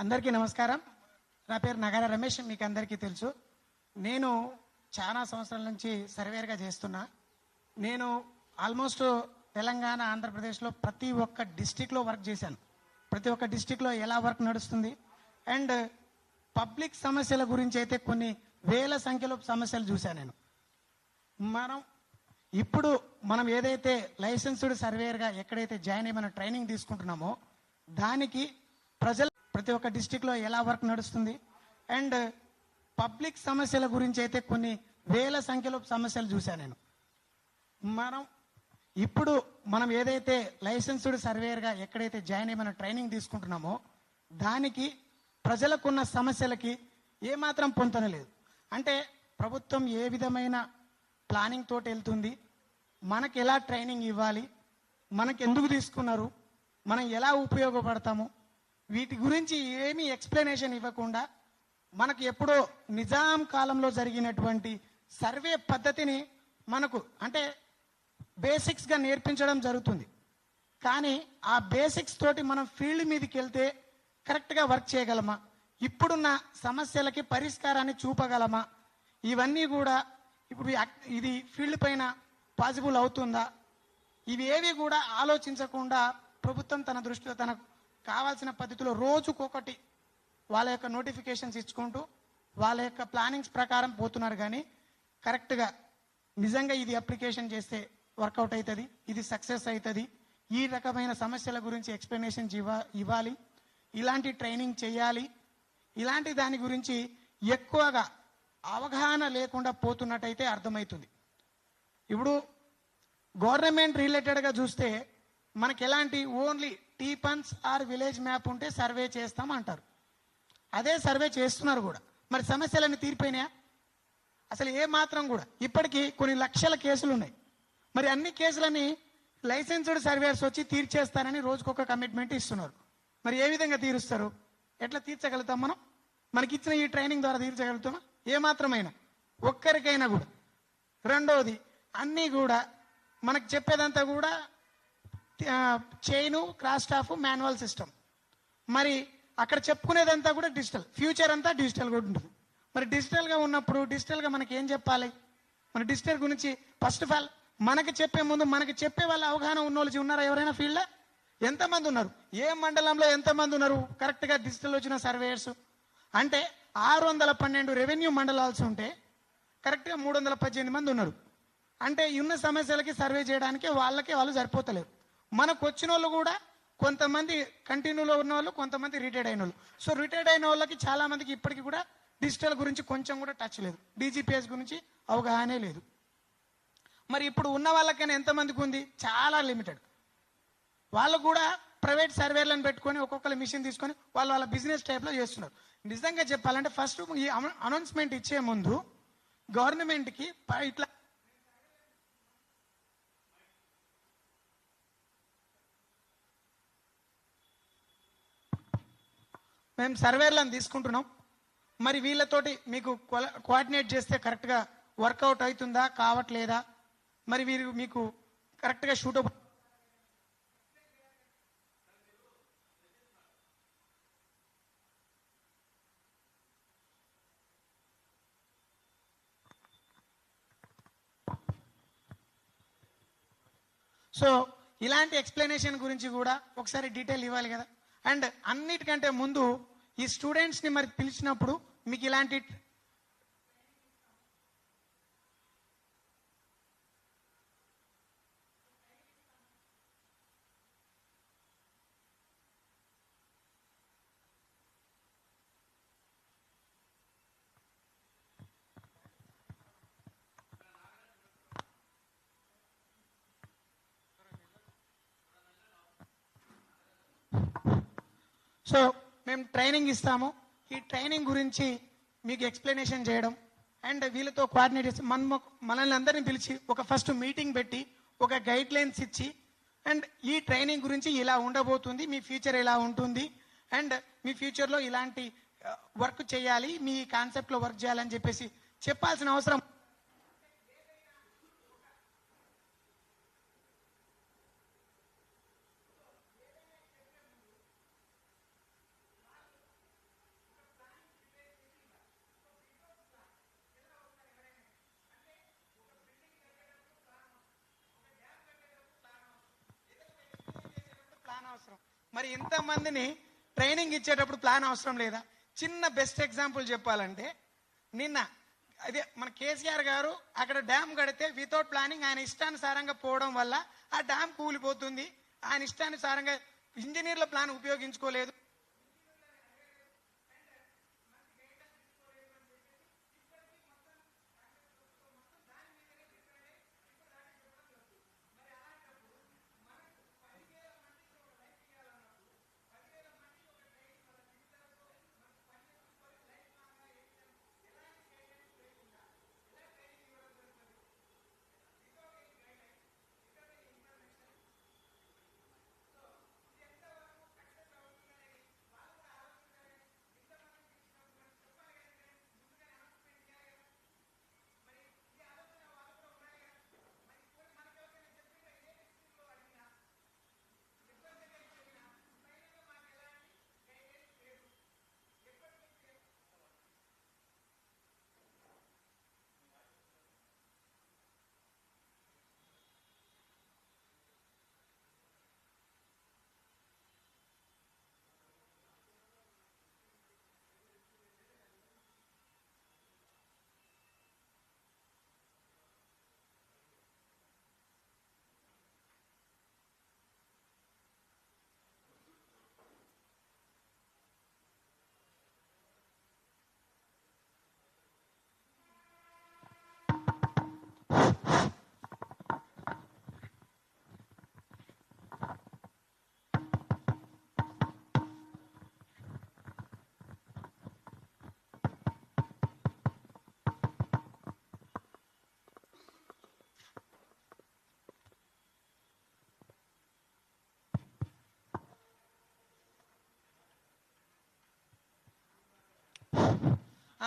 అందరికీ నమస్కారం. నా పేరు నగర రమేష్ మీకు అందరికీ తెలుసు. నేను చాలా సంవత్సరాల నుంచి సర్వేర్గా చేస్తున్నా. నేను ఆల్మోస్ట్ తెలంగాణ ఆంధ్రప్రదేశ్లో ప్రతి ఒక్క డిస్టిక్లో వర్క్ చేశాను. ప్రతి ఒక్క డిస్టిక్లో ఎలా వర్క్ నడుస్తుంది అండ్ పబ్లిక్ సమస్యల గురించి అయితే కొన్ని వేల సంఖ్యలో సమస్యలు చూశాను నేను. మనం ఇప్పుడు మనం ఏదైతే లైసెన్స్డ్ సర్వేయర్గా ఎక్కడైతే జాయిన్ అయ్యి మనం ట్రైనింగ్ తీసుకుంటున్నామో దానికి ప్రజలు ప్రతి ఒక్క డిస్టిక్లో ఎలా వర్క్ నడుస్తుంది? అండ్ పబ్లిక్ సమస్యల గురించి అయితే కొన్ని వేల సంఖ్యలో సమస్యలు చూశాను నేను. మనం ఇప్పుడు మనం ఏదైతే లైసెన్స్డ్ సర్వేయర్గా ఎక్కడైతే జాయిన్ అయ్యి మనం ట్రైనింగ్ తీసుకుంటున్నామో దానికి ప్రజలకున్న సమస్యలకి ఏమాత్రం పొంతనలేదు అంటే ప్రభుత్వం ఏ విధమైన ప్లానింగ్ తోటి వెళ్తుంది? మనకి ఎలా ట్రైనింగ్ ఇవ్వాలి? మనకి ఎందుకు తీసుకున్నారు? మనం ఎలా ఉపయోగపడతాము? వీటి గురించి ఏమీ ఎక్స్ప్లెనేషన్ ఇవ్వకుండా మనకు ఎప్పుడో నిజాం కాలంలో జరిగినటువంటి సర్వే పద్ధతిని మనకు అంటే బేసిక్స్గా నేర్పించడం జరుగుతుంది. కానీ ఆ బేసిక్స్ తోటి మనం ఫీల్డ్ మీదకి వెళ్తే కరెక్ట్గా వర్క్ చేయగలమా? ఇప్పుడున్న సమస్యలకి పరిష్కారాన్ని చూపగలమా? ఇవన్నీ కూడా ఇప్పుడు ఇది ఫీల్డ్ పైన పాసిబుల్ అవుతుందా? ఇవి ఏవి కూడా ఆలోచించకుండా ప్రభుత్వం తన దృష్టిలో తనకు కావాల్సిన పద్ధతిలో రోజుకొకటి వాళ్ళ యొక్క నోటిఫికేషన్స్ ఇచ్చుకుంటూ వాళ్ళ యొక్క ప్లానింగ్స్ ప్రకారం పోతున్నారు కానీ కరెక్ట్గా నిజంగా ఇది అప్లికేషన్ చేస్తే వర్కౌట్ అవుతుంది ఇది సక్సెస్ అవుతుంది ఈ రకమైన సమస్యల గురించి ఎక్స్ప్లెనేషన్స్ ఇవ్వ ఇవ్వాలి. ఇలాంటి ట్రైనింగ్ చేయాలి. ఇలాంటి దాని గురించి ఎక్కువగా అవగాహన లేకుండా పోతున్నట్టయితే అర్థమవుతుంది. ఇప్పుడు గవర్నమెంట్ రిలేటెడ్గా చూస్తే మనకి ఎలాంటి ఓన్లీ టీ పన్స్ ఆర్ విలేజ్ మ్యాప్ ఉంటే సర్వే చేస్తాం అంటారు. అదే సర్వే చేస్తున్నారు కూడా. మరి సమస్యలన్నీ తీరిపోయినాయా? అసలు ఏ మాత్రం కూడా. ఇప్పటికీ కొన్ని లక్షల కేసులు ఉన్నాయి. మరి అన్ని కేసులని లైసెన్స్డ్ సర్వేయర్స్ వచ్చి తీర్చేస్తారని రోజుకొక కమిట్మెంట్ ఇస్తున్నారు. మరి ఏ విధంగా తీరుస్తారు? ఎట్లా తీర్చగలుగుతాం మనం? మనకి ఇచ్చిన ఈ ట్రైనింగ్ ద్వారా తీర్చగలుగుతామా? ఏ మాత్రమైనా. ఒక్కరికైనా కూడా. రెండవది అన్నీ కూడా మనకు చెప్పేదంతా కూడా chain cross staff manual system మరి అక్కడ చెప్పుకునేదంతా కూడా డిజిటల్ ఫ్యూచర్ అంతా డిజిటల్ కూడా ఉంటుంది. మరి డిజిటల్గా ఉన్నప్పుడు డిజిటల్గా మనకి ఏం చెప్పాలి? మన డిజిటల్ గురించి ఫస్ట్ ఆఫ్ ఆల్ మనకి చెప్పే ముందు మనకి చెప్పే వాళ్ళ అవగాహన ఉన్న వాళ్ళు ఉన్నారా ఎవరైనా ఫీల్డ్లో ఎంతమంది ఉన్నారు? ఏ మండలంలో ఎంతమంది ఉన్నారు? కరెక్ట్గా డిజిటల్ వచ్చిన సర్వేయర్స్ అంటే ఆరు వందల పన్నెండు రెవెన్యూ మండలాల్సి ఉంటే కరెక్ట్గా మూడు వందల పద్దెనిమిది మంది ఉన్నారు. అంటే ఉన్న సమస్యలకి సర్వే చేయడానికి వాళ్ళకే వాళ్ళు సరిపోతలేరు. మనకు వచ్చిన వాళ్ళు కూడా కొంతమంది కంటిన్యూలో ఉన్న వాళ్ళు కొంతమంది రిటైర్డ్ అయిన వాళ్ళు సో రిటైర్డ్ అయిన వాళ్ళకి చాలా మందికి ఇప్పటికీ కూడా డిజిటల్ గురించి కొంచెం కూడా టచ్ లేదు. డీజీపీఎస్ గురించి అవగాహనే లేదు. మరి ఇప్పుడు ఉన్న వాళ్ళకైనా ఎంతమందికి ఉంది? చాలా లిమిటెడ్. వాళ్ళు కూడా ప్రైవేట్ సర్వేలను పెట్టుకొని ఒక్కొక్కరు మిషన్ తీసుకొని వాళ్ళు వాళ్ళ బిజినెస్ టైప్లో చేస్తున్నారు. నిజంగా చెప్పాలంటే ఫస్ట్ ఈ అనౌన్స్మెంట్ ఇచ్చే ముందు గవర్నమెంట్కి ఇట్లా మేము సర్వేర్లను తీసుకుంటున్నాం. మరి వీళ్ళతోటి మీకు కోఆర్డినేట్ చేస్తే కరెక్ట్గా వర్కౌట్ అవుతుందా కావట్లేదా? మరి వీరు మీకు కరెక్ట్గా షూట్ సో ఇలాంటి ఎక్స్ప్లెనేషన్ గురించి కూడా ఒకసారి డీటెయిల్ ఇవ్వాలి కదా? అండ్ అన్నిటికంటే ముందు ఈ స్టూడెంట్స్ని మరి పిలిచినప్పుడు మీకు ఇలాంటి సో మేము ట్రైనింగ్ ఇస్తాము. ఈ ట్రైనింగ్ గురించి మీకు ఎక్స్ప్లెనేషన్ చేయడం అండ్ వీళ్ళతో కోఆర్డినేట్ చేసి మన మనల్ని అందరిని పిలిచి ఒక ఫస్ట్ మీటింగ్ పెట్టి ఒక గైడ్ లైన్స్ ఇచ్చి అండ్ ఈ ట్రైనింగ్ గురించి ఇలా ఉండబోతుంది మీ ఫ్యూచర్ ఇలా ఉంటుంది అండ్ మీ ఫ్యూచర్లో ఇలాంటి uh, వర్క్ చేయాలి మీ కాన్సెప్ట్లో వర్క్ చేయాలని చెప్పేసి చెప్పాల్సిన అవసరం మరి ఇంతమందిని ట్రైనింగ్ ఇచ్చేటప్పుడు ప్లాన్ అవసరం లేదా? చిన్న బెస్ట్ ఎగ్జాంపుల్ చెప్పాలంటే నిన్న అదే మన కేసీఆర్ గారు అక్కడ డ్యామ్ కడితే వితౌట్ ప్లానింగ్ ఆయన ఇష్టానుసారంగా పోవడం వల్ల ఆ డ్యామ్ కూలిపోతుంది. ఆయన ఇష్టానుసారంగా ఇంజనీర్ల ప్లాన్ ఉపయోగించుకోలేదు.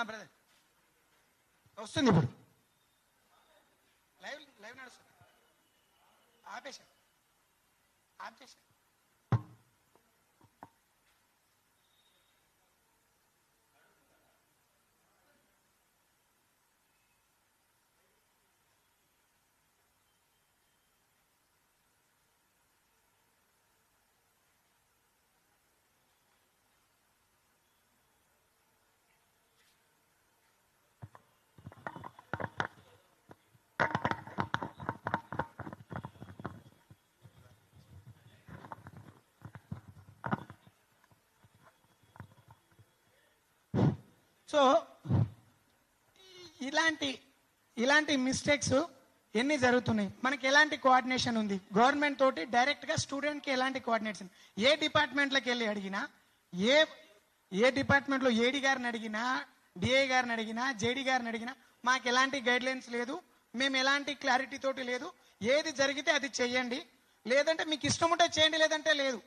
బ్రదర్ వస్తుంది ఇప్పుడు. లైవ్ లైవ్ నడుస్తుంది. ఆపేశారు. ఆపేశారు. సో ఇలాంటి ఇలాంటి మిస్టేక్స్ ఎన్ని జరుగుతున్నాయి? మనకి ఎలాంటి కోఆర్డినేషన్ ఉంది? గవర్నమెంట్ తోటి డైరెక్ట్గా స్టూడెంట్కి స్టూడెంట్కి ఎలాంటి కోఆర్డినేషన్ ఏ డిపార్ట్మెంట్లోకి వెళ్ళి అడిగినా ఏ ఏ డిపార్ట్మెంట్లో ఏడి గారిని అడిగినా డిఏ గారిని అడిగినా జేడి గారిని అడిగినా మాకు ఎలాంటి గైడ్లైన్స్ లేదు. మేము ఎలాంటి క్లారిటీ తోటి లేదు. ఏది జరిగితే అది చెయ్యండి లేదంటే మీకు ఇష్టం ఉంటే చేయండి లేదంటే లేదు.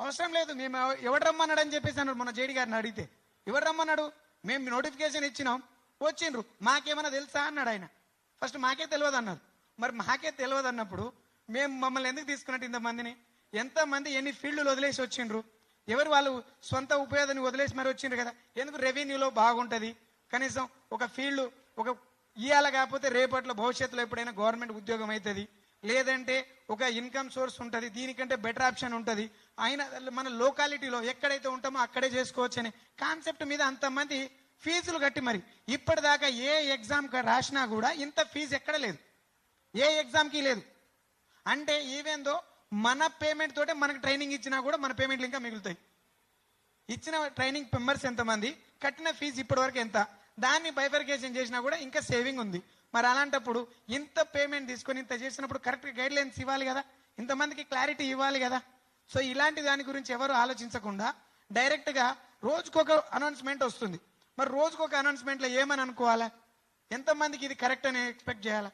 అవసరం లేదు. మేము ఎవడు రమ్మన్నాడు అని చెప్పేసి అన్నాడు మన జేడి గారిని అడిగితే. ఎవడు రమ్మన్నాడు? మేము నోటిఫికేషన్ ఇచ్చినాం. వచ్చిండ్రు. మాకేమైనా తెలుసా? అన్నాడు ఆయన. ఫస్ట్ మాకే తెలియదు అన్నారు. మరి మాకే తెలియదు అన్నప్పుడు మేము మమ్మల్ని ఎందుకు తీసుకున్నట్టు ఇంతమందిని? ఎంతమంది ఎన్ని ఫీల్డ్లు వదిలేసి వచ్చిండ్రు? ఎవరు వాళ్ళు సొంత ఉపయోగాన్ని వదిలేసి మరి వచ్చిండ్రు కదా? ఎందుకు రెవెన్యూలో బాగుంటుంది? కనీసం ఒక ఫీల్డ్ ఒక ఇవాళ కాకపోతే రేపట్లో భవిష్యత్తులో ఎప్పుడైనా గవర్నమెంట్ ఉద్యోగం అవుతుంది? లేదంటే ఒక ఇన్కమ్ సోర్స్ ఉంటుంది దీనికంటే బెటర్ ఆప్షన్ ఉంటుంది. అయినా మన లోకాలిటీలో ఎక్కడైతే ఉంటామో అక్కడే చేసుకోవచ్చు అనే కాన్సెప్ట్ మీద అంతమంది ఫీజులు కట్టి మరి ఇప్పటిదాకా ఏ ఎగ్జామ్ రాసినా కూడా ఇంత ఫీజు ఎక్కడ లేదు. ఏ ఎగ్జామ్కి లేదు. అంటే ఈవెన్ మన పేమెంట్ తోటే మనకు ట్రైనింగ్ ఇచ్చినా కూడా మన పేమెంట్లు ఇంకా మిగులుతాయి. ఇచ్చిన ట్రైనింగ్ మెంబర్స్ ఎంతమంది కట్టిన ఫీజు ఇప్పటివరకు ఎంత దాన్ని బైఫర్కేషన్ చేసినా కూడా ఇంకా సేవింగ్ ఉంది. మరి అలాంటప్పుడు ఇంత పేమెంట్ తీసుకొని ఇంత చేసినప్పుడు కరెక్ట్ గైడ్ లైన్స్ ఇవ్వాలి కదా? ఇంతమందికి క్లారిటీ ఇవ్వాలి కదా? సో ఇలాంటి దాని గురించి ఎవరు ఆలోచించకుండా డైరెక్ట్గా రోజుకొక అనౌన్స్మెంట్ వస్తుంది. మరి రోజుకొక అనౌన్స్మెంట్లో ఏమని అనుకోవాలా? ఎంతమందికి ఇది కరెక్ట్ అని ఎక్స్పెక్ట్ చేయాలా?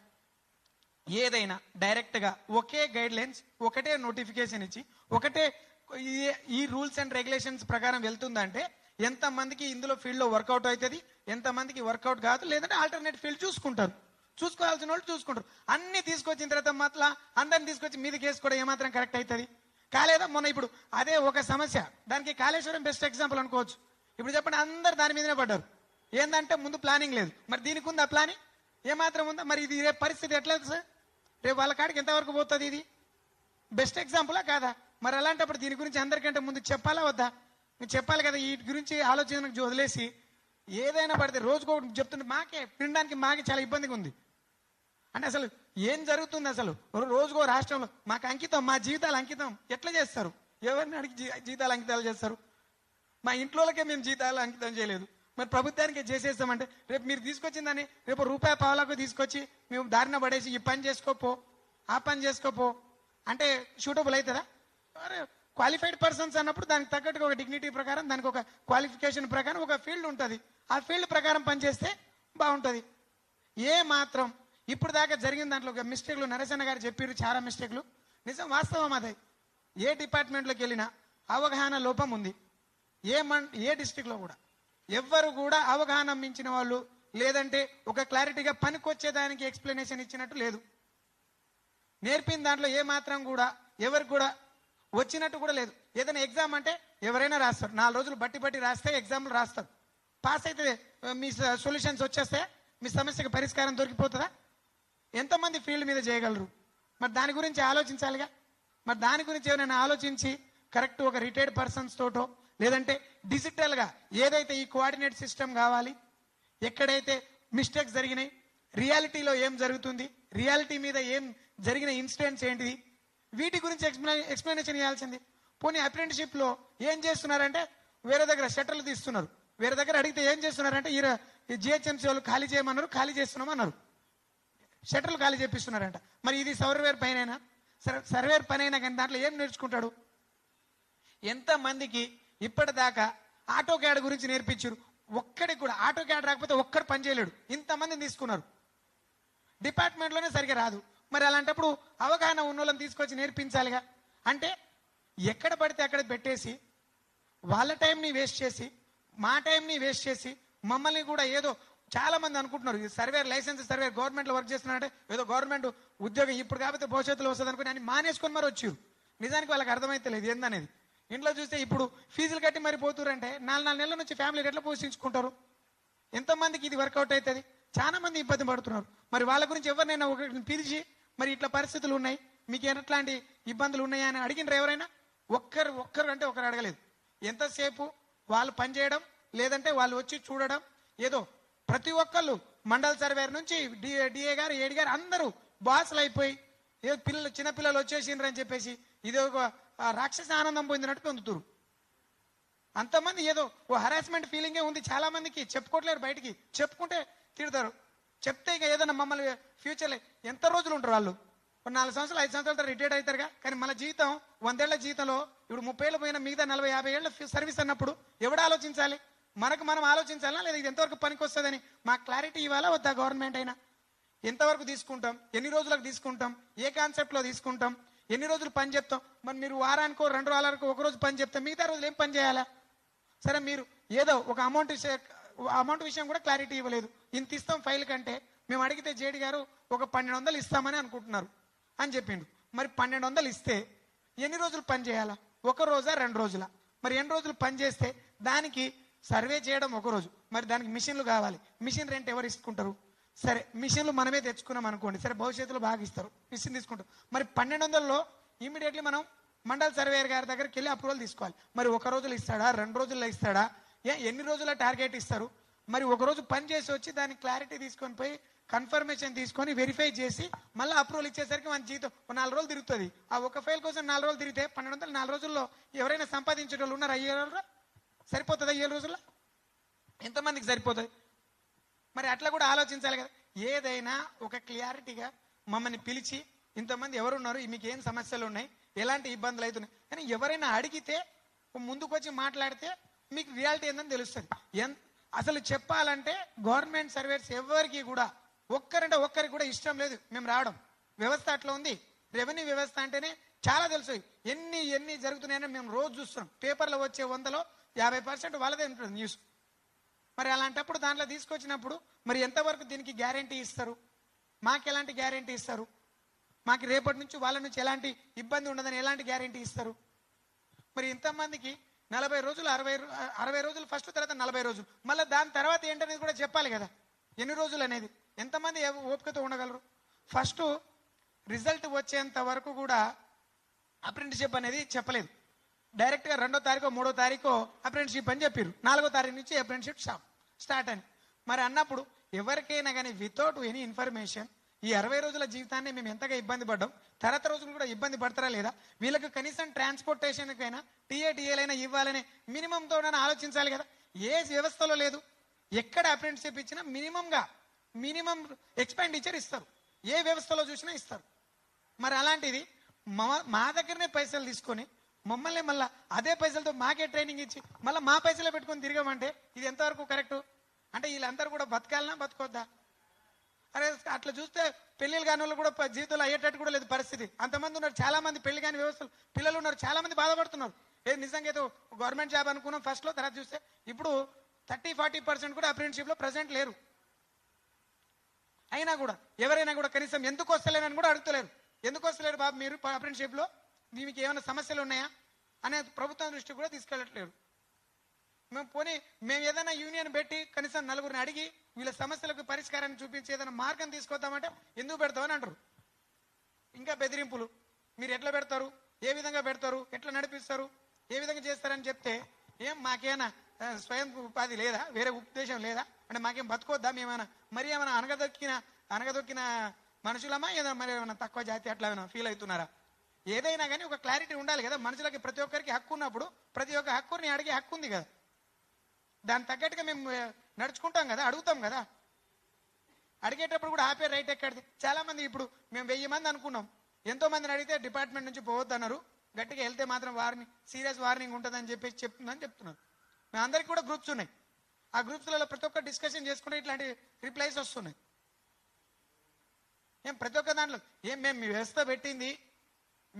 ఏదైనా డైరెక్ట్గా ఒకే గైడ్ లైన్స్ ఒకటే నోటిఫికేషన్ ఇచ్చి ఒకటే ఈ- ఈ రూల్స్ అండ్ రెగ్యులేషన్స్ ప్రకారం వెళ్తుందంటే ఎంతమందికి ఇందులో ఫీల్డ్లో వర్కౌట్ అవుతుంది ఎంతమందికి వర్కౌట్ కాదు లేదంటే ఆల్టర్నేట్ ఫీల్డ్ చూసుకుంటారు. చూసుకోవాల్సిన వాళ్ళు చూసుకుంటారు. అన్ని తీసుకొచ్చిన తర్వాత మాత్రం అందరిని తీసుకొచ్చి మీది కేసు కూడా ఏమాత్రం కరెక్ట్ అవుతుంది కాలేదా? మొన్న ఇప్పుడు అదే ఒక సమస్య. దానికి కాళేశ్వరం బెస్ట్ ఎగ్జాంపుల్ అనుకోవచ్చు. ఇప్పుడు చెప్పండి అందరు దాని మీదనే పడ్డారు. ఏంటంటే ముందు ప్లానింగ్ లేదు. మరి దీనికి ఉందా ప్లానింగ్ ఏమాత్రం ఉందా? మరి ఇది రేపు పరిస్థితి ఎట్లా సార్? రేపు వాళ్ళ కాడికి ఎంతవరకు పోతుంది ఇది? బెస్ట్ ఎగ్జాంపులా కాదా? మరి అలాంటప్పుడు దీని గురించి అందరికంటే ముందు చెప్పాలా వద్దా? మీరు చెప్పాలి కదా వీటి గురించి ఆలోచనకు వదిలేసి ఏదైనా పడితే రోజుకో చెప్తుంటే మాకే వినడానికి మాకే చాలా ఇబ్బందిగా ఉంది. అంటే అసలు ఏం జరుగుతుంది అసలు? రోజుకో రాష్ట్రంలో మాకు అంకితం మా జీవితాలు అంకితం. ఎట్లా చేస్తారు? ఎవరిని అడిగి జీ- జీతాలు అంకితాలు చేస్తారు? మా ఇంట్లోకే మేము జీతాలు అంకితం చేయలేదు. మరి ప్రభుత్వానికి చేసేస్తామంటే రేపు మీరు తీసుకొచ్చిందని రేపు రూపాయి పావులకు తీసుకొచ్చి మేము దారిన పడేసి ఈ పని చేసుకోపో ఆ పని చేసుకోపో. అంటే షూటబుల్ అవుతుందా? అరే క్వాలిఫైడ్ పర్సన్స్ అన్నప్పుడు దానికి తగ్గట్టుగా ఒక డిగ్నిటీ ప్రకారం దానికి ఒక క్వాలిఫికేషన్ ప్రకారం ఒక ఫీల్డ్ ఉంటుంది. ఆ ఫీల్డ్ ప్రకారం పనిచేస్తే బాగుంటుంది. ఏ మాత్రం ఇప్పుడు దాకా జరిగిన దాంట్లో ఒక మిస్టేక్లు నరసన్న గారు చెప్పారు చాలా మిస్టేక్లు. నిజం వాస్తవం అదే. ఏ డిపార్ట్మెంట్లోకి వెళ్ళినా అవగాహన లోపం ఉంది. ఏ మన్ ఏ డిస్టిక్లో కూడా. ఎవ్వరు కూడా అవగాహన మించిన వాళ్ళు లేదంటే ఒక క్లారిటీగా పనికొచ్చేదానికి ఎక్స్ప్లెనేషన్ ఇచ్చినట్టు లేదు. నేర్పిన దాంట్లో ఏ మాత్రం కూడా ఎవరికి కూడా వచ్చినట్టు కూడా లేదు. ఏదైనా ఎగ్జామ్ అంటే ఎవరైనా రాస్తారు. నాలుగు రోజులు బట్టి బట్టి రాస్తే ఎగ్జామ్లు రాస్తారు. పాస్ అయితే మీ సొల్యూషన్స్ వచ్చేస్తే మీ సమస్యకు పరిష్కారం దొరికిపోతుందా? ఎంతమంది ఫీల్డ్ మీద చేయగలరు? మరి దాని గురించి ఆలోచించాలిగా? మరి దాని గురించి ఏమైనా ఆలోచించి కరెక్ట్ ఒక రిటైర్డ్ పర్సన్స్ తోటో లేదంటే డిజిటల్గా ఏదైతే ఈ కోఆర్డినేట్ సిస్టమ్ కావాలి ఎక్కడైతే మిస్టేక్స్ జరిగినాయి రియాలిటీలో ఏం జరుగుతుంది రియాలిటీ మీద ఏం జరిగిన ఇన్సిడెంట్స్ ఏంటిది వీటి గురించి ఎక్స్ప్లెయి ఎక్స్ప్లెనేషన్ ఇవ్వాల్సింది. పోనీ అప్రెంటిషిప్లో ఏం చేస్తున్నారంటే వేరే దగ్గర షట్టర్లు తీస్తున్నారు. వేరే దగ్గర అడిగితే ఏం చేస్తున్నారంటే ఈ జిహెచ్ఎంసీ వాళ్ళు ఖాళీ చేయమన్నారు ఖాళీ చేస్తున్నాం అన్నారు షటర్లు ఖాళీ చేపిస్తున్నారంట. మరి ఇది సర్వేర్ పైన సర్వేర్ పనైనా కానీ దాంట్లో ఏం నేర్చుకుంటాడు? ఎంతమందికి ఇప్పటిదాకా ఆటో క్యాడ్ గురించి నేర్పించారు? ఒక్కడికి కూడా ఆటో క్యాడ్ రాకపోతే ఒక్కడు పని చేయలేడు. ఇంతమందిని తీసుకున్నారు. డిపార్ట్మెంట్లోనే సరిగా రాదు. మరి అలాంటప్పుడు అవగాహన ఉన్న వాళ్ళని తీసుకొచ్చి నేర్పించాలిగా? అంటే ఎక్కడ పడితే అక్కడ పెట్టేసి వాళ్ళ టైంని వేస్ట్ చేసి మా టైంని వేస్ట్ చేసి మమ్మల్ని కూడా ఏదో చాలా మంది అనుకుంటున్నారు ఈ సర్వేర్ లైసెన్స్ సర్వేర్ గవర్నమెంట్లో వర్క్ చేస్తున్నారంటే ఏదో గవర్నమెంట్ ఉద్యోగం ఇప్పుడు కాకపోతే భవిష్యత్తులో వస్తుంది అనుకుని అని మానేసుకొని మరి వచ్చారు. నిజానికి వాళ్ళకి అర్థమైతే లేదు ఏందనేది? ఇంట్లో చూస్తే ఇప్పుడు ఫీజులు కట్టి మరి పోతురంటే నాలుగు నాలుగు నెలల నుంచి ఫ్యామిలీ ఎట్లా పోషించుకుంటారు? ఎంతమందికి ఇది వర్కౌట్ అవుతుంది? చాలా మంది ఇబ్బంది పడుతున్నారు. మరి వాళ్ళ గురించి ఎవరినైనా ఒకరిని పిలిచి మరి ఇట్లా పరిస్థితులు ఉన్నాయి మీకు ఎట్లాంటి ఇబ్బందులు ఉన్నాయా అని అడిగినారు ఎవరైనా? ఒక్కరు ఒక్కరు అంటే ఒకరు అడగలేదు. ఎంతసేపు వాళ్ళు పనిచేయడం లేదంటే వాళ్ళు వచ్చి చూడడం ఏదో ప్రతి ఒక్కళ్ళు మండల సర్వేర్ నుంచి డిఏ డిఏ గారు ఏడి గారు అందరూ బాసులు అయిపోయి ఏదో పిల్లలు చిన్నపిల్లలు వచ్చేసిండ్రు అని చెప్పేసి ఇది ఒక రాక్షస ఆనందం పొందినట్టు పొందుతురు. అంతమంది ఏదో ఓ హరాస్మెంట్ ఫీలింగే ఉంది. చాలా మందికి చెప్పుకోవట్లేరు బయటికి. చెప్పుకుంటే తిడతారు. చెప్తే ఇక ఏదైనా మమ్మల్ని ఫ్యూచర్లో ఎంత రోజులు ఉంటారు వాళ్ళు? ఒక నాలుగు సంవత్సరాలు ఐదు సంవత్సరాలు రిటైర్డ్ అవుతారుగా. కానీ మన జీవితం వందేళ్ళ జీవితంలో ఇప్పుడు ముప్పై ఏళ్ళు పోయిన మిగతా నలభై యాభై ఏళ్ళ సర్వీస్ అన్నప్పుడు ఎవడు ఆలోచించాలి? మనకు మనం ఆలోచించాలా లేదా ఇది ఎంతవరకు పనికి వస్తుందని మాకు క్లారిటీ ఇవ్వాలా వద్దా గవర్నమెంట్ అయినా? ఎంతవరకు తీసుకుంటాం? ఎన్ని రోజులకు తీసుకుంటాం? ఏ కాన్సెప్ట్లో తీసుకుంటాం? ఎన్ని రోజులు పని చెప్తాం? మరి మీరు వారానికో రెండు వారాలకు ఒక రోజు పని చెప్తాం మిగతా రోజులు ఏం పని చేయాలా? సరే మీరు ఏదో ఒక అమౌంట్ అమౌంట్ విషయం కూడా క్లారిటీ ఇవ్వలేదు. ఇంత ఇస్తాం ఫైల్ కంటే. మేము అడిగితే జేడి గారు ఒక పన్నెండు వందలు ఇస్తామని అనుకుంటున్నారు అని చెప్పిండు. మరి పన్నెండు వందలు ఇస్తే ఎన్ని రోజులు పని చేయాలా? ఒక రోజా రెండు రోజులా? మరి ఎన్ని రోజులు పని చేస్తే దానికి సర్వే చేయడం ఒక రోజు. మరి దానికి మిషన్లు కావాలి. మిషన్ రెంట్ ఎవరు ఇసుకుంటారు? సరే మిషన్లు మనమే తెచ్చుకున్నాం అనుకోండి. సరే భవిష్యత్తులో బాగా ఇస్తారు. మిషన్ తీసుకుంటాం మరి పన్నెండు వందల్లో ఇమీడియట్లీ మనం మండల్ సర్వేయర్ గారి దగ్గరికి వెళ్ళి అప్రూవల్ తీసుకోవాలి. మరి ఒక రోజులో ఇస్తాడా? రెండు రోజుల్లో ఇస్తాడా? ఏ ఎన్ని రోజుల టార్గెట్ ఇస్తారు? మరి ఒక రోజు పని చేసి వచ్చి దాని క్లారిటీ తీసుకొని పోయి కన్ఫర్మేషన్ తీసుకొని వెరిఫై చేసి మళ్ళీ అప్రూవల్ ఇచ్చేసరికి మన జీతం ఒక నాలుగు రోజులు తిరుగుతుంది. ఆ ఒక ఫైల్ కోసం నాలుగు రోజులు తిరిగితే పన్నెండు వందలు నాలుగు రోజుల్లో ఎవరైనా సంపాదించే వాళ్ళు ఉన్నారు? అయ్యే రోజుల్లో సరిపోతుందా ఏడు రోజుల్లో? ఎంతమందికి సరిపోతుంది? మరి అట్లా కూడా ఆలోచించాలి కదా. ఏదైనా ఒక క్లియారిటీగా మమ్మల్ని పిలిచి ఇంతమంది ఎవరున్నారు మీకు ఏం సమస్యలు ఉన్నాయి ఎలాంటి ఇబ్బందులు అవుతున్నాయి? కానీ ఎవరైనా అడిగితే ముందుకు వచ్చి మాట్లాడితే మీకు రియాలిటీ ఏందని తెలుస్తుంది. ఎన్ అసలు చెప్పాలంటే గవర్నమెంట్ సర్వీస్ ఎవరికి కూడా ఒక్కరంటే ఒక్కరికి కూడా ఇష్టం లేదు. మేము రావడం. వ్యవస్థ అట్లా ఉంది. రెవెన్యూ వ్యవస్థ అంటేనే చాలా తెలుసు. ఎన్ని ఎన్ని జరుగుతున్నాయని మేము రోజు చూస్తున్నాం. పేపర్లో వచ్చే వందలో యాభై పర్సెంట్ వాళ్ళదే ఉంటుంది న్యూస్. మరి అలాంటప్పుడు దాంట్లో తీసుకొచ్చినప్పుడు మరి ఎంతవరకు దీనికి గ్యారంటీ ఇస్తారు? మాకు ఎలాంటి గ్యారంటీ ఇస్తారు? మాకు రేపటి నుంచి వాళ్ళ నుంచి ఎలాంటి ఇబ్బంది ఉండదని ఎలాంటి గ్యారంటీ ఇస్తారు? మరి ఇంతమందికి నలభై రోజులు అరవై అరవై రోజులు ఫస్ట్ తర్వాత నలభై రోజులు. మళ్ళీ దాని తర్వాత ఏంటనేది కూడా చెప్పాలి కదా. ఎన్ని రోజులు అనేది? ఎంతమంది ఓపికతో ఉండగలరు? ఫస్ట్ రిజల్ట్ వచ్చేంత వరకు కూడా అప్రెంటిషిప్ అనేది చెప్పలేదు. డైరెక్ట్గా రెండో తారీఖు మూడో తారీఖు అప్రెంటిషిప్ అని చెప్పారు నాలుగో తారీఖు నుంచి అప్రెంటిషిప్ షాప్ స్టార్ట్ అని. మరి అన్నప్పుడు ఎవరికైనా కానీ వితౌట్ ఎనీ ఇన్ఫర్మేషన్ ఈ అరవై రోజుల జీవితాన్ని మేము ఎంతగా ఇబ్బంది పడ్డాం? తర్వాత రోజులు కూడా ఇబ్బంది పడతారా లేదా? వీళ్ళకి కనీసం ట్రాన్స్పోర్టేషన్కైనా టీఏటీఏలైనా ఇవ్వాలనే మినిమంతో ఆలోచించాలి కదా. ఏ వ్యవస్థలో లేదు. ఎక్కడ అప్రెంటిషిప్ ఇచ్చినా మినిమంగా మినిమం ఎక్స్పెండిచర్ ఇస్తారు. ఏ వ్యవస్థలో చూసినా ఇస్తారు. మరి అలాంటిది మా మా దగ్గరనే పైసలు తీసుకొని మమ్మల్ని మళ్ళీ అదే పైసలతో మాకే ట్రైనింగ్ ఇచ్చి మళ్ళీ మా పైసలే పెట్టుకొని తిరగమంటే ఇది ఎంతవరకు కరెక్ట్ అంటే వీళ్ళందరూ కూడా బతకాలనా బతకొద్దా? అరే అట్లా చూస్తే పెళ్ళిళ్ళు కాని వాళ్ళు కూడా జీవితంలో అయ్యేటట్టు కూడా లేదు పరిస్థితి. అంతమంది ఉన్నారు చాలా మంది పెళ్ళి కాని వ్యవస్థలు. పిల్లలు ఉన్నారు చాలా మంది బాధపడుతున్నారు. ఏది నిజంగా ఏదో గవర్నమెంట్ జాబ్ అనుకున్నాం ఫస్ట్లో తర్వాత చూస్తే ఇప్పుడు థర్టీ ఫార్టీ పర్సెంట్ కూడా అప్రెంటిషిప్లో ప్రజెంట్ లేరు. అయినా కూడా ఎవరైనా కూడా కనీసం ఎందుకు వస్తలేనని కూడా అడుగుతలేరు. ఎందుకు వస్తలేరు బాబు మీరు అప్రెంటిషిప్ దీనికి ఏమైనా సమస్యలు ఉన్నాయా? అనే ప్రభుత్వం దృష్టికి కూడా తీసుకెళ్ళట్లేదు. మేము పోనీ మేము ఏదైనా యూనియన్ పెట్టి కనీసం నలుగురిని అడిగి వీళ్ళ సమస్యలకు పరిష్కారాన్ని చూపించి ఏదైనా మార్గం తీసుకొద్దామంటే ఎందుకు పెడతామని అంటారు. ఇంకా బెదిరింపులు. మీరు ఎట్లా పెడతారు? ఏ విధంగా పెడతారు? ఎట్లా నడిపిస్తారు? ఏ విధంగా చేస్తారని చెప్తే ఏం మాకేమైనా స్వయం ఉపాధి లేదా? వేరే ఉద్దేశం లేదా? అంటే మాకేం బతుకోద్దా? మేమైనా మరి ఏమైనా అనగదొక్కిన అనగదొక్కిన మనుషులమా? ఏదైనా మరి ఏమైనా తక్కువ జాతి అట్లా ఏమైనా ఫీల్ అవుతున్నారా? ఏదైనా కానీ ఒక క్లారిటీ ఉండాలి కదా. మనుషులకి ప్రతి ఒక్కరికి హక్కు ఉన్నప్పుడు ప్రతి ఒక్క హక్కుని అడిగే హక్కు ఉంది కదా. దాని తగ్గట్టుగా మేము నడుచుకుంటాం కదా అడుగుతాం కదా. అడిగేటప్పుడు కూడా ఆపే రైట్ ఎక్కడిది? చాలా మంది ఇప్పుడు మేము వెయ్యి మంది అనుకున్నాం. ఎంతో మందిని అడిగితే డిపార్ట్మెంట్ నుంచి పోవద్దు అన్నారు. గట్టిగా వెళ్తే మాత్రం వార్నింగ్ సీరియస్ వార్నింగ్ ఉంటుందని చెప్పేసి చెప్తుందని చెప్తున్నారు. మేము అందరికి కూడా గ్రూప్స్ ఉన్నాయి. ఆ గ్రూప్స్లలో ప్రతి ఒక్క డిస్కషన్ చేసుకుంటే ఇట్లాంటి రిప్లైస్ వస్తున్నాయి. ఏం ప్రతి ఒక్క దాంట్లో ఏం మేము మీ వ్యవస్థ పెట్టింది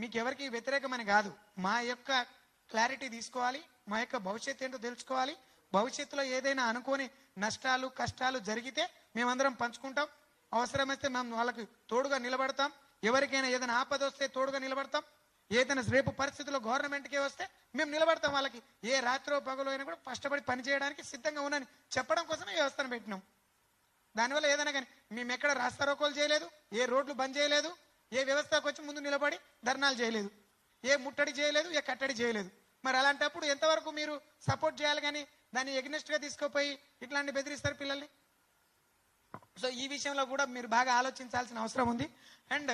మీకు ఎవరికి వ్యతిరేకమని కాదు. మా యొక్క క్లారిటీ తీసుకోవాలి మా యొక్క భవిష్యత్తు ఏంటో తెలుసుకోవాలి. భవిష్యత్తులో ఏదైనా అనుకోని నష్టాలు కష్టాలు జరిగితే మేమందరం పంచుకుంటాం. అవసరమైతే మేము వాళ్ళకి తోడుగా నిలబడతాం. ఎవరికైనా ఏదైనా ఆపద వస్తే తోడుగా నిలబడతాం. ఏదైనా రేపు పరిస్థితుల్లో గవర్నమెంట్కే వస్తే మేము నిలబడతాం వాళ్ళకి. ఏ రాత్రో పగలో అయినా కూడా కష్టపడి పని చేయడానికి సిద్ధంగా ఉన్నాను. చెప్పడం కోసమే వ్యవస్థను పెట్టినాం. దానివల్ల ఏదైనా కానీ మేము ఎక్కడ రాస్తారోకోలు చేయలేదు ఏ రోడ్లు బంద్ చేయలేదు ఏ వ్యవస్థకు వచ్చి ముందు నిలబడి ధర్నాలు చేయలేదు? ఏ ముట్టడి చేయలేదు ఏ కట్టడి చేయలేదు? మరి అలాంటప్పుడు ఎంతవరకు మీరు సపోర్ట్ చేయాలి కానీ దాన్ని ఎగ్నెస్ట్గా తీసుకుపోయి ఇట్లాంటి బెదిరిస్తారు పిల్లల్ని? సో ఈ విషయంలో కూడా మీరు బాగా ఆలోచించాల్సిన అవసరం ఉంది. అండ్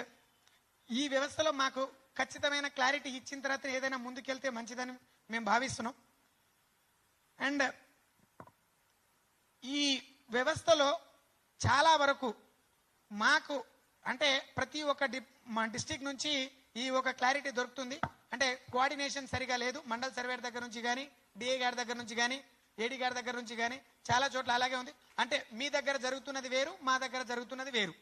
ఈ వ్యవస్థలో మాకు ఖచ్చితమైన క్లారిటీ ఇచ్చిన తర్వాత ఏదైనా ముందుకెళ్తే మంచిదని మేము భావిస్తున్నాం. అండ్ ఈ వ్యవస్థలో చాలా వరకు మాకు అంటే ప్రతి ఒక్క డి మా డిస్టిక్ నుంచి ఈ ఒక క్లారిటీ దొరుకుతుంది. అంటే కోఆర్డినేషన్ సరిగా లేదు. మండల సర్వేర్ దగ్గర నుంచి కానీ డిఏ గారి దగ్గర నుంచి కానీ ఏడీ గారి దగ్గర నుంచి కానీ చాలా చోట్ల అలాగే ఉంది. అంటే మీ దగ్గర జరుగుతున్నది వేరు మా దగ్గర జరుగుతున్నది వేరు.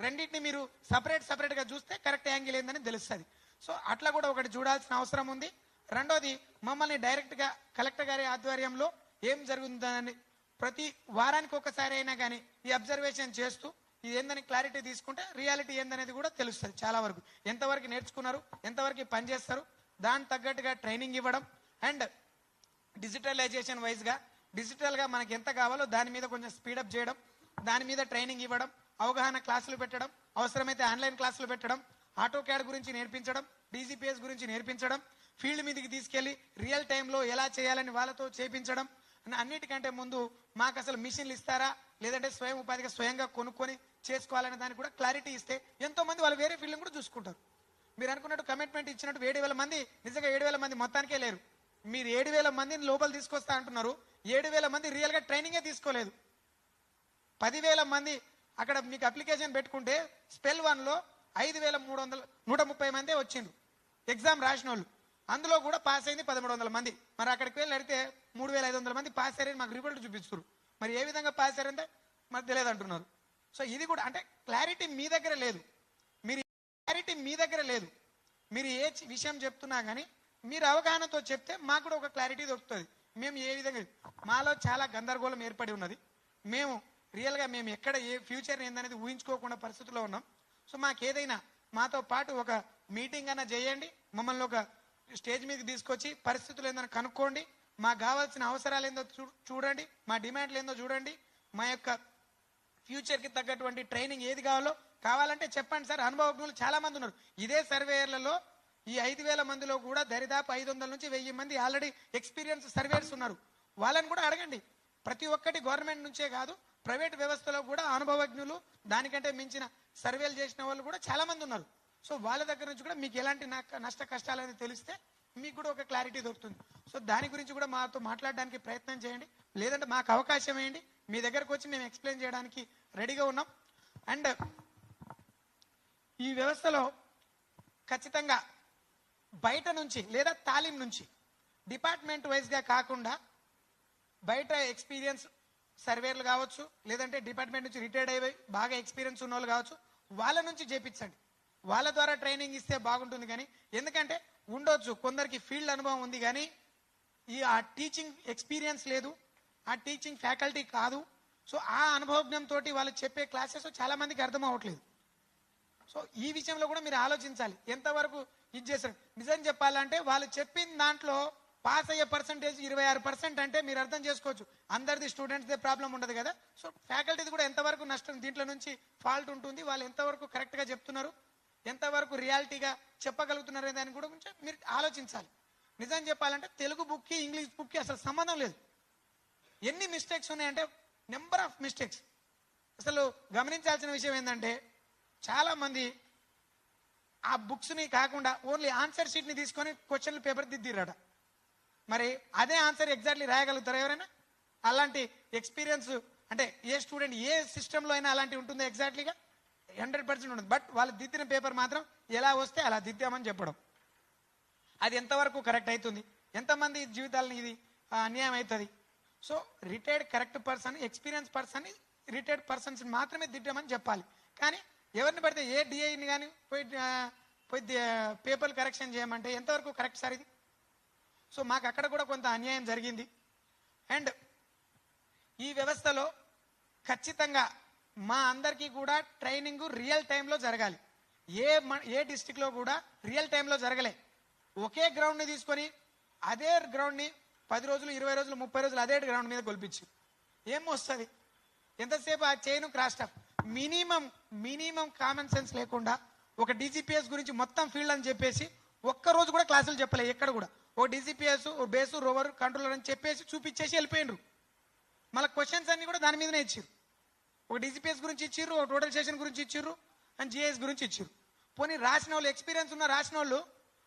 రెండింటిని మీరు సపరేట్ సపరేట్గా చూస్తే కరెక్ట్ యాంగిల్ ఏందని తెలుస్తుంది. సో అట్లా కూడా ఒకటి చూడాల్సిన అవసరం ఉంది. రెండోది మమ్మల్ని డైరెక్ట్గా కలెక్టర్ గారి ఆధ్వర్యంలో ఏం జరుగుతుందని ప్రతి వారానికి ఒకసారి అయినా కానీ ఈ అబ్జర్వేషన్ చేస్తూ ఇది ఏందని క్లారిటీ తీసుకుంటే రియాలిటీ ఏందనేది కూడా తెలుస్తుంది చాలా వరకు. ఎంతవరకు నేర్చుకున్నారు ఎంతవరకు పని చేస్తారు దానికి తగ్గట్టుగా ట్రైనింగ్ ఇవ్వడం అండ్ డిజిటలైజేషన్ వైజ్గా డిజిటల్గా మనకి ఎంత కావాలో దాని మీద కొంచెం స్పీడప్ చేయడం దాని మీద ట్రైనింగ్ ఇవ్వడం అవగాహన క్లాసులు పెట్టడం అవసరమైతే ఆన్లైన్ క్లాసులు పెట్టడం ఆటో క్యాడ్ గురించి నేర్పించడం డీజీపీఎస్ గురించి నేర్పించడం ఫీల్డ్ మీదకి తీసుకెళ్ళి రియల్ టైంలో ఎలా చేయాలని వాళ్ళతో చేపించడం అన్నిటికంటే ముందు మాకు అసలు మిషన్లు ఇస్తారా? లేదంటే స్వయం ఉపాధిగా స్వయంగా కొనుక్కొని చేసుకోవాలనే దానికి కూడా క్లారిటీ ఇస్తే ఎంతో మంది వాళ్ళు వేరే ఫీల్డ్ కూడా చూసుకుంటారు. మీరు అనుకున్నట్టు కమిట్మెంట్ ఇచ్చినట్టు ఏడు వేల మంది నిజంగా ఏడు వేల మంది మొత్తానికే లేరు. మీరు ఏడు వేల మందిని లోపల తీసుకొస్తా అంటున్నారు. ఏడు వేల మంది రియల్గా ట్రైనింగే తీసుకోలేదు. పదివేల మంది అక్కడ మీకు అప్లికేషన్ పెట్టుకుంటే స్పెల్ వన్లో ఐదు వేల మూడు వందల నూట ముప్పై మందే వచ్చిండ్రు. ఎగ్జామ్ రాసిన వాళ్ళు అందులో కూడా పాస్ అయింది పదమూడు వందల మంది. మరి అక్కడికి వెళ్ళి అడిగితే మూడు వేల ఐదు వందల మంది పాస్ అయ్యారని మాకు రిపోర్ట్ చూపిస్తారు మరి ఏ విధంగా పాస్ అయ్యారంటే మరి తెలియదు అంటున్నారు. సో ఇది కూడా అంటే క్లారిటీ మీ దగ్గర లేదు. మీరు క్లారిటీ మీ దగ్గర లేదు. మీరు ఏ విషయం చెప్తున్నా కానీ మీరు అవగాహనతో చెప్తే మాకు కూడా ఒక క్లారిటీ దొరుకుతుంది. మేము ఏ విధంగా మాలో చాలా గందరగోళం ఏర్పడి ఉన్నది. మేము రియల్గా మేము ఎక్కడ ఏ ఫ్యూచర్ ఏందనేది ఊహించుకోకుండా పరిస్థితిలో ఉన్నాం. సో మాకు ఏదైనా మాతో పాటు ఒక మీటింగ్ అన్న చేయండి. మమ్మల్ని ఒక స్టేజ్ మీదకి తీసుకొచ్చి పరిస్థితులు ఏందని కనుక్కోండి. మాకు కావాల్సిన అవసరాలు ఏందో చూ- చూడండి. మా డిమాండ్లు ఏందో చూడండి. మా యొక్క ఫ్యూచర్కి తగ్గటువంటి ట్రైనింగ్ ఏది కావాలో కావాలంటే చెప్పండి సార్. అనుభవజ్ఞులు చాలా మంది ఉన్నారు. ఇదే సర్వేయర్లలో ఈ ఐదు వేల మందిలో కూడా దరిదాపు ఐదు వందల నుంచి వెయ్యి మంది ఆల్రెడీ ఎక్స్పీరియన్స్ సర్వేర్స్ ఉన్నారు. వాళ్ళని కూడా అడగండి. ప్రతి ఒక్కటి గవర్నమెంట్ నుంచే కాదు ప్రైవేట్ వ్యవస్థలో కూడా అనుభవజ్ఞులు దానికంటే మించిన సర్వేలు చేసిన వాళ్ళు కూడా చాలా మంది ఉన్నారు. సో వాళ్ళ దగ్గర నుంచి కూడా మీకు ఎలాంటి నష్ట కష్టాలు అనేది తెలిస్తే మీకు కూడా ఒక క్లారిటీ దొరుకుతుంది. సో దాని గురించి కూడా మాతో మాట్లాడడానికి ప్రయత్నం చేయండి. లేదంటే మాకు అవకాశం వేయండి. మీ దగ్గరకు వచ్చి మేము ఎక్స్ప్లెయిన్ చేయడానికి రెడీగా ఉన్నాం. అండ్ ఈ వ్యవస్థలో ఖచ్చితంగా బయట నుంచి లేదా తాలిం నుంచి డిపార్ట్మెంట్ వైజ్గా కాకుండా బయట ఎక్స్పీరియన్స్ సర్వేలు కావచ్చు లేదంటే డిపార్ట్మెంట్ నుంచి రిటైర్డ్ అయిపోయి బాగా ఎక్స్పీరియన్స్ ఉన్న వాళ్ళు కావచ్చు వాళ్ళ నుంచి చేపించండి. వాళ్ళ ద్వారా ట్రైనింగ్ ఇస్తే బాగుంటుంది కానీ ఎందుకంటే ఉండొచ్చు కొందరికి ఫీల్డ్ అనుభవం ఉంది కానీ ఈ ఆ టీచింగ్ ఎక్స్పీరియన్స్ లేదు ఆ టీచింగ్ ఫ్యాకల్టీ కాదు. సో ఆ అనుభవజ్ఞంతో వాళ్ళు చెప్పే క్లాసెస్ చాలా మందికి అర్థం అవ్వట్లేదు. సో ఈ విషయంలో కూడా మీరు ఆలోచించాలి. ఎంతవరకు ఇది చేస్తారు నిజం చెప్పాలంటే వాళ్ళు చెప్పిన దాంట్లో పాస్ అయ్యే పర్సంటేజ్ ఇరవై ఆరు పర్సెంట్ అంటే మీరు అర్థం చేసుకోవచ్చు. అందరిది స్టూడెంట్స్దే ప్రాబ్లం ఉండదు కదా. సో ఫ్యాకల్టీది కూడా ఎంతవరకు నష్టం? దీంట్లో నుంచి ఫాల్ట్ ఉంటుంది. వాళ్ళు ఎంతవరకు కరెక్ట్గా చెప్తున్నారు? ఎంతవరకు రియాలిటీగా చెప్పగలుగుతున్నారు అనే దాని కూడా కొంచెం మీరు ఆలోచించాలి. నిజం చెప్పాలంటే తెలుగు బుక్కి ఇంగ్లీష్ బుక్కి అసలు సంబంధం లేదు. ఎన్ని మిస్టేక్స్ ఉన్నాయంటే నెంబర్ ఆఫ్ మిస్టేక్స్ అసలు గమనించాల్సిన విషయం ఏంటంటే చాలామంది ఆ బుక్స్ని కాకుండా ఓన్లీ ఆన్సర్ షీట్ని తీసుకొని క్వశ్చన్లు పేపర్ దిద్దిరట మరి అదే ఆన్సర్ ఎగ్జాక్ట్లీ రాయగలుగుతారా ఎవరైనా? అలాంటి ఎక్స్పీరియన్స్ అంటే ఏ స్టూడెంట్ ఏ సిస్టంలో అయినా అలాంటి ఉంటుందో ఎగ్జాక్ట్లీగా హండ్రెడ్ పర్సెంట్ ఉండదు. బట్ వాళ్ళు దిద్దిన పేపర్ మాత్రం ఎలా వస్తే అలా దిద్దామని చెప్పడం. అది ఎంతవరకు కరెక్ట్ అవుతుంది? ఎంతమంది జీవితాలను ఇది అన్యాయం అవుతుంది? So retired correct person experience person retired persons మాత్రమే దిద్దామని చెప్పాలి. కానీ ఎవరిని పడితే ఏ డిఐని కానీ పోయి పోయి పేపర్ కరెక్షన్ చేయమంటే ఎంతవరకు కరెక్ట్ సార్ ఇది? సో మాకు అక్కడ కూడా కొంత అన్యాయం జరిగింది. అండ్ ఈ వ్యవస్థలో ఖచ్చితంగా మా అందరికీ కూడా ట్రైనింగ్ రియల్ టైంలో జరగాలి. ఏ ఏ డిస్టిక్లో కూడా రియల్ టైంలో జరగలే. ఒకే గ్రౌండ్ని తీసుకొని అదే గ్రౌండ్ని పది రోజులు ఇరవై రోజులు ముప్పై రోజులు అదే గ్రౌండ్ మీద గొల్పించు. ఏం వస్తుంది? ఎంతసేపు ఆ chain cross staff minimum minimum common sense లేకుండా ఒక డీజీపీఎస్ గురించి మొత్తం ఫీల్డ్ అని చెప్పేసి ఒక్క రోజు కూడా క్లాసులు చెప్పలే ఎక్కడ కూడా. ఓ డీజీపీఎస్ ఓ బేసు రోవర్ కంట్రోలర్ అని చెప్పేసి చూపించేసి వెళ్ళిపోయినరు మళ్ళీ క్వశ్చన్స్ అన్ని కూడా దాని మీదనే ఇచ్చారు ఒక డీజీపీఎస్ గురించి ఇచ్చిర్రు ఒక టోటల్ స్టేషన్ గురించి ఇచ్చిర్రు అండ్ జిఎస్ గురించి ఇచ్చిర్రు. పోనీ రాసిన వాళ్ళు ఎక్స్పీరియన్స్ ఉన్న రాసిన వాళ్ళు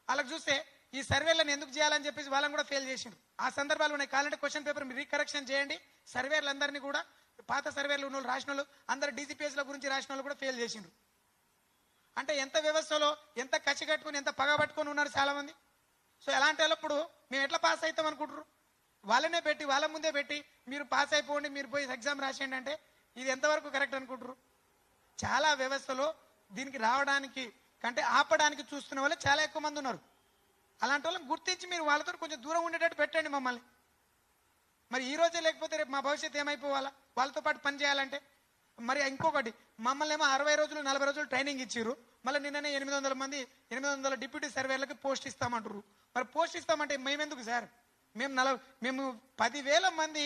వాళ్ళకి చూస్తే ఈ సర్వేలను ఎందుకు చేయాలని చెప్పేసి వాళ్ళని కూడా ఫెయిల్ చేసిండ్రు. ఆ సందర్భాలు ఉన్నాయి. కావాలంటే క్వశ్చన్ పేపర్ మీరు రీకరెక్షన్ చేయండి. సర్వేలందరినీ కూడా పాత సర్వేలు ఉన్న వాళ్ళు రాసిన వాళ్ళు అందరు డీజీపీఎస్ల గురించి రాసిన వాళ్ళు కూడా ఫెయిల్ చేసిండ్రు. అంటే ఎంత వ్యవస్థలో ఎంత కసి కట్టుకుని ఎంత పగ పట్టుకొని ఉన్నారు చాలా మంది సో ఎలాంటి వాళ్ళప్పుడు మేము ఎట్లా పాస్ అవుతాం అనుకుంటారు వాళ్ళనే పెట్టి వాళ్ళ ముందే పెట్టి మీరు పాస్ అయిపోండి మీరు పోయి ఎగ్జామ్ రాసేయండి అంటే ఇది ఎంతవరకు కరెక్ట్ అనుకుంటారు చాలా వ్యవస్థలో దీనికి రావడానికి కంటే ఆపడానికి చూస్తున్న వాళ్ళు చాలా ఎక్కువ మంది ఉన్నారు. అలాంటి వాళ్ళని గుర్తించి మీరు వాళ్ళతో కొంచెం దూరం ఉండేటట్టు పెట్టండి మమ్మల్ని. మరి ఈ రోజే లేకపోతే రేపు మా భవిష్యత్తు ఏమైపోవాలా? వాళ్ళతో పాటు పని చేయాలంటే? మరి ఇంకొకటి మమ్మల్ని ఏమో అరవై రోజులు నలభై రోజులు ట్రైనింగ్ ఇచ్చిర్రు. మళ్ళీ నిన్ననే ఎనిమిది వందల మంది ఎనిమిది వందల డిప్యూటీ సర్వేలకు పోస్ట్ ఇస్తామంటారు మరి పోస్ట్ ఇస్తామంటే మేమెందుకు సార్? మేము నలభై మేము పదివేల మంది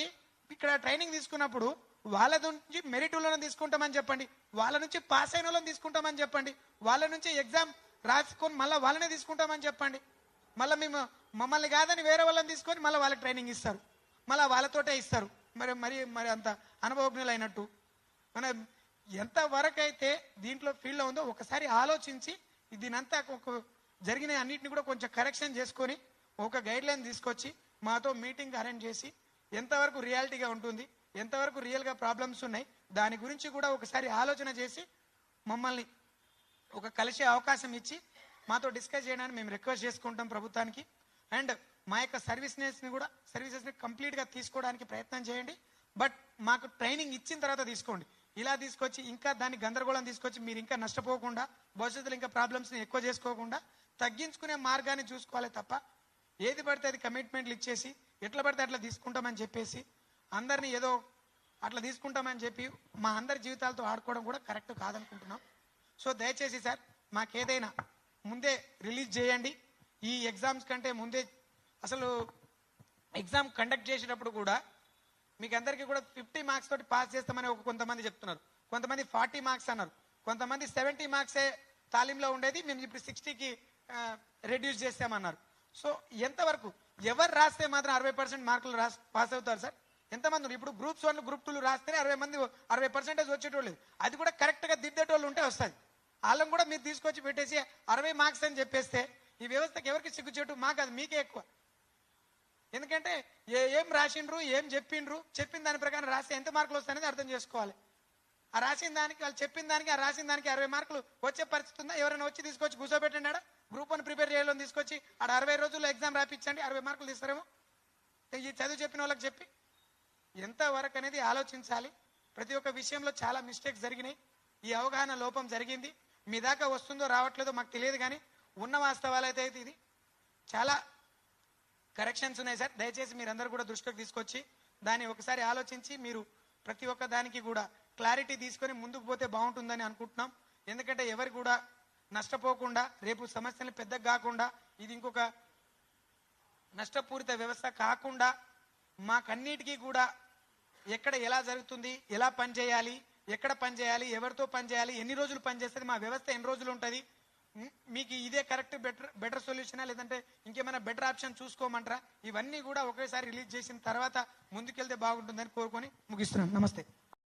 ఇక్కడ ట్రైనింగ్ తీసుకున్నప్పుడు వాళ్ళ నుంచి మెరిట్ వాళ్ళని తీసుకుంటామని చెప్పండి. వాళ్ళ నుంచి పాస్ అయిన వాళ్ళని తీసుకుంటామని చెప్పండి. వాళ్ళ నుంచి ఎగ్జామ్ రాసుకొని మళ్ళీ వాళ్ళనే తీసుకుంటామని చెప్పండి. మళ్ళీ మేము మమ్మల్ని కాదని వేరే వాళ్ళని తీసుకొని మళ్ళీ వాళ్ళకి ట్రైనింగ్ ఇస్తారు. మళ్ళీ వాళ్ళతోటే ఇస్తారు. మరి మరి మరి అంత అనుభవజ్ఞులు అయినట్టు మన ఎంత వరకు అయితే దీంట్లో ఫీల్డ్లో ఉందో ఒకసారి ఆలోచించి దీనంతా ఒక జరిగిన అన్నిటిని కూడా కొంచెం కరెక్షన్ చేసుకొని ఒక గైడ్ లైన్ తీసుకొచ్చి మాతో మీటింగ్ అరేంజ్ చేసి ఎంతవరకు రియాలిటీగా ఉంటుంది ఎంతవరకు రియల్గా ప్రాబ్లమ్స్ ఉన్నాయి దాని గురించి కూడా ఒకసారి ఆలోచన చేసి మమ్మల్ని ఒక కలిసే అవకాశం ఇచ్చి మాతో డిస్కస్ చేయడానికి మేము రిక్వెస్ట్ చేసుకుంటాం ప్రభుత్వానికి. అండ్ మా యొక్క సర్వీస్నెస్ని కూడా సర్వీసెస్ని కంప్లీట్గా తీసుకోవడానికి ప్రయత్నం చేయండి. బట్ మాకు ట్రైనింగ్ ఇచ్చిన తర్వాత తీసుకోండి. ఇలా తీసుకొచ్చి ఇంకా దాన్ని గందరగోళం తీసుకొచ్చి మీరు ఇంకా నష్టపోకుండా భవిష్యత్తులో ఇంకా ప్రాబ్లమ్స్ని ఎక్కువ చేసుకోకుండా తగ్గించుకునే మార్గాన్ని చూసుకోవాలి తప్ప ఏది పడితే అది కమిట్మెంట్లు ఇచ్చేసి ఎట్లా పడితే అట్లా తీసుకుంటామని చెప్పేసి అందరినీ ఏదో అట్లా తీసుకుంటామని చెప్పి మా అందరి జీవితాలతో ఆడుకోవడం కూడా కరెక్ట్ కాదనుకుంటున్నాం. సో దయచేసి సార్ మాకేదైనా ముందే రిలీజ్ చేయండి. ఈ ఎగ్జామ్స్ కంటే ముందే అసలు ఎగ్జామ్ కండక్ట్ చేసేటప్పుడు కూడా మీకు అందరికీ కూడా ఫిఫ్టీ మార్క్స్ తోటి పాస్ చేస్తామని ఒక కొంతమంది చెప్తున్నారు. కొంతమంది ఫార్టీ మార్క్స్ అన్నారు. కొంతమంది సెవెంటీ మార్క్సే తాలీంలో ఉండేది మేము ఇప్పుడు సిక్స్టీకి రెడ్యూస్ చేస్తామన్నారు. సో ఎంతవరకు ఎవరు రాస్తే మాత్రం అరవై పర్సెంట్ మార్కులు రాస్ పాస్ అవుతారు సార్? ఎంతమంది ఇప్పుడు గ్రూప్స్ వన్ గ్రూప్ టూలు రాస్తేనే అరవై మంది అరవై పర్సెంటేజ్ వచ్చేటోళ్ళు అది కూడా కరెక్ట్గా దిద్దేటోళ్ళు ఉంటే వస్తుంది వాళ్ళని కూడా మీరు తీసుకొచ్చి పెట్టేసి అరవై మార్క్స్ అని చెప్పేస్తే ఈ వ్యవస్థకి ఎవరికి సిగ్గుచేటు? మాకు అది మీకే ఎక్కువ. ఎందుకంటే ఏ ఏం రాసిండ్రు ఏం చెప్పిండ్రు? చెప్పిన దాని ప్రకారం రాస్తే ఎంత మార్కులు వస్తాయనేది అర్థం చేసుకోవాలి. ఆ రాసిన దానికి వాళ్ళు చెప్పిన దానికి ఆ రాసిన దానికి అరవై మార్కులు వచ్చే పరిస్థితి ఉందా? ఎవరైనా వచ్చి తీసుకొచ్చి కూర్చోబెట్టండి ఆడ. గ్రూప్ వన్ ప్రిపేర్ చేయాలని తీసుకొచ్చి ఆడ అరవై రోజుల్లో ఎగ్జామ్ రాపించండి అరవై మార్కులు తీస్తారేమో? ఈ చదువు చెప్పిన వాళ్ళకి చెప్పి. ఎంతవరకు అనేది ఆలోచించాలి? ప్రతి ఒక్క విషయంలో చాలా మిస్టేక్స్ జరిగినాయి. ఈ అవగాహన లోపం జరిగింది. మీ దాకా వస్తుందో రావట్లేదో మాకు తెలియదు కానీ ఉన్న వాస్తవాలు అయితే ఇది. చాలా కరెక్షన్స్ ఉన్నాయి సార్. దయచేసి మీరందరూ కూడా దృష్టికి తీసుకొచ్చి దాన్ని ఒకసారి ఆలోచించి మీరు ప్రతి ఒక్క దానికి కూడా క్లారిటీ తీసుకొని ముందుకు పోతే బాగుంటుందని అనుకుంటున్నాం. ఎందుకంటే ఎవరు కూడా నష్టపోకుండా రేపు సమస్యలు పెద్దగా కాకుండా ఇది ఇంకొక నష్టపూరిత వ్యవస్థ కాకుండా మాకన్నిటికీ కూడా ఎక్కడ ఎలా జరుగుతుంది ఎలా పనిచేయాలి ఎక్కడ పని చేయాలి ఎవరితో పని చేయాలి ఎన్ని రోజులు పనిచేస్తుంది మా వ్యవస్థ ఎన్ని రోజులు ఉంటుంది? మీకు ఇదే కరెక్ట్ బెటర్ బెటర్ సొల్యూషనా లేదంటే ఇంకేమైనా బెటర్ ఆప్షన్ చూసుకోమంటారా? ఇవన్నీ కూడా ఒకేసారి రిలీజ్ చేసిన తర్వాత ముందుకెళ్తే బాగుంటుందని కోరుకొని ముగిస్తున్నాను. నమస్తే.